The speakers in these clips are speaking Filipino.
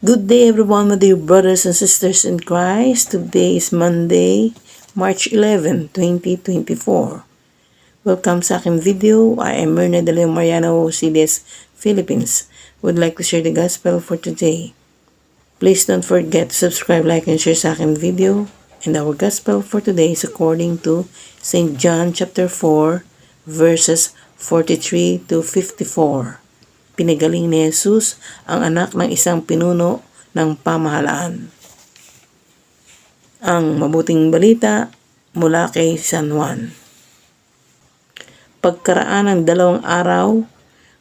Good day everyone, my dear brothers and sisters in Christ. Today is Monday, March 11, 2024. Welcome sa aking video. I am Myrna de Leon Mariano, CDS Philippines. Would like to share the gospel for today. Please don't forget to subscribe, like, and share sa aking video. And our gospel for today is according to St. John chapter 4, verses 43 to 54 pinagaling ni Jesus ang anak ng isang pinuno ng pamahalaan. Ang mabuting balita mula kay San Juan. Pagkaraan ng dalawang araw,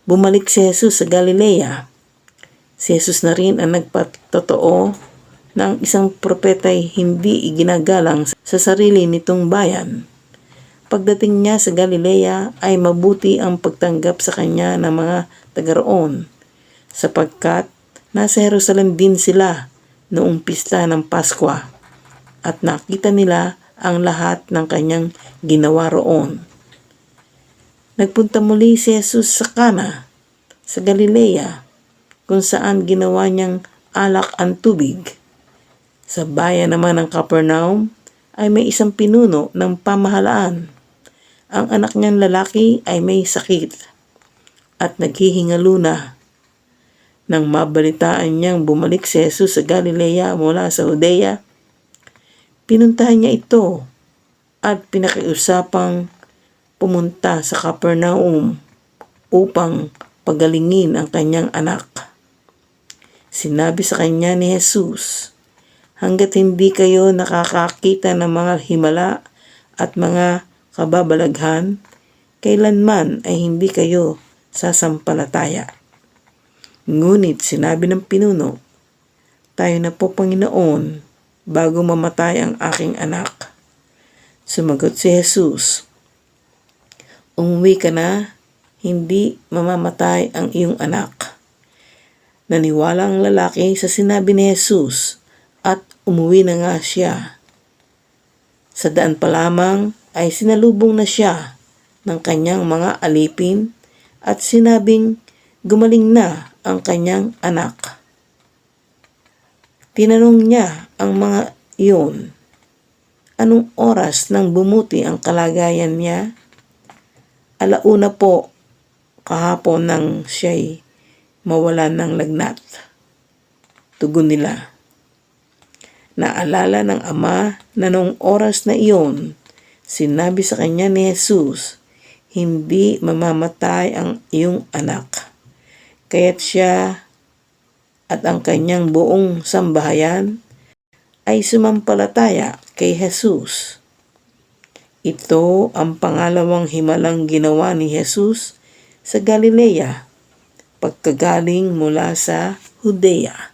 bumalik si Jesus sa Galilea. Si Jesus na rin ang nagpatotoo na ang isang propeta'y hindi iginagalang sa sarili nitong bayan. Pagdating niya sa Galilea ay mabuti ang pagtanggap sa kanya ng mga taga roon sapagkat nasa Jerusalem din sila noong pista ng Pasko at nakita nila ang lahat ng kanyang ginawa roon. Nagpunta muli si Jesus sa Kana sa Galilea kung saan ginawa niyang alak ang tubig. Sa bayan naman ng Capernaum ay may isang pinuno ng pamahalaan ang anak niyang lalaki ay may sakit at naghihingalo na. Nang mabalitaan niyang bumalik si Jesus sa Galilea mula sa Judea, pinuntahan niya ito at pinakiusapang pumunta sa Capernaum upang pagalingin ang kanyang anak. Sinabi sa kanya ni Jesus, hanggat hindi kayo nakakakita ng mga himala at mga kababalaghan, kailanman ay hindi kayo sasampalataya. Ngunit sinabi ng pinuno, tayo na po Panginoon bago mamatay ang aking anak. Sumagot si Jesus, Umuwi ka na, hindi mamamatay ang iyong anak. Naniwala ang lalaki sa sinabi ni Jesus at umuwi na nga siya. Sa daan pa lamang ay sinalubong na siya ng kanyang mga alipin at sinabing gumaling na ang kanyang anak. Tinanong niya ang mga iyon, anong oras nang bumuti ang kalagayan niya? Alauna po kahapon nang siya'y mawalan ng lagnat. Tugon nila. Naalala ng ama na noong oras na iyon, Sinabi sa kanya ni Jesus, hindi mamamatay ang iyong anak. Kaya't siya at ang kanyang buong sambahayan ay sumampalataya kay Jesus. Ito ang pangalawang himalang ginawa ni Jesus sa Galilea pagkagaling mula sa Judea.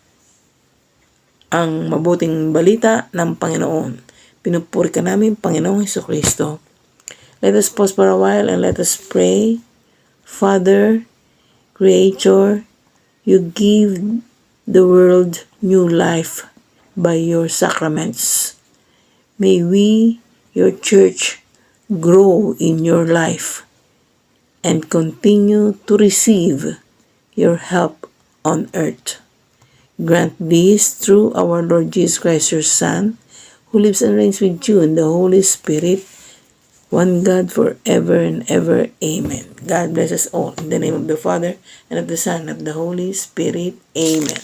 Ang mabuting balita ng Panginoon. Pinupuri ka namin, Panginoong Heso Kristo. Let us pause for a while and let us pray. Father, Creator, you give the world new life by your sacraments. May we, your church, grow in your life and continue to receive your help on earth. Grant this through our Lord Jesus Christ, your Son, who lives and reigns with you in the Holy Spirit, one God forever and ever. Amen. God bless us all. In the name of the Father, and of the Son, and of the Holy Spirit. Amen.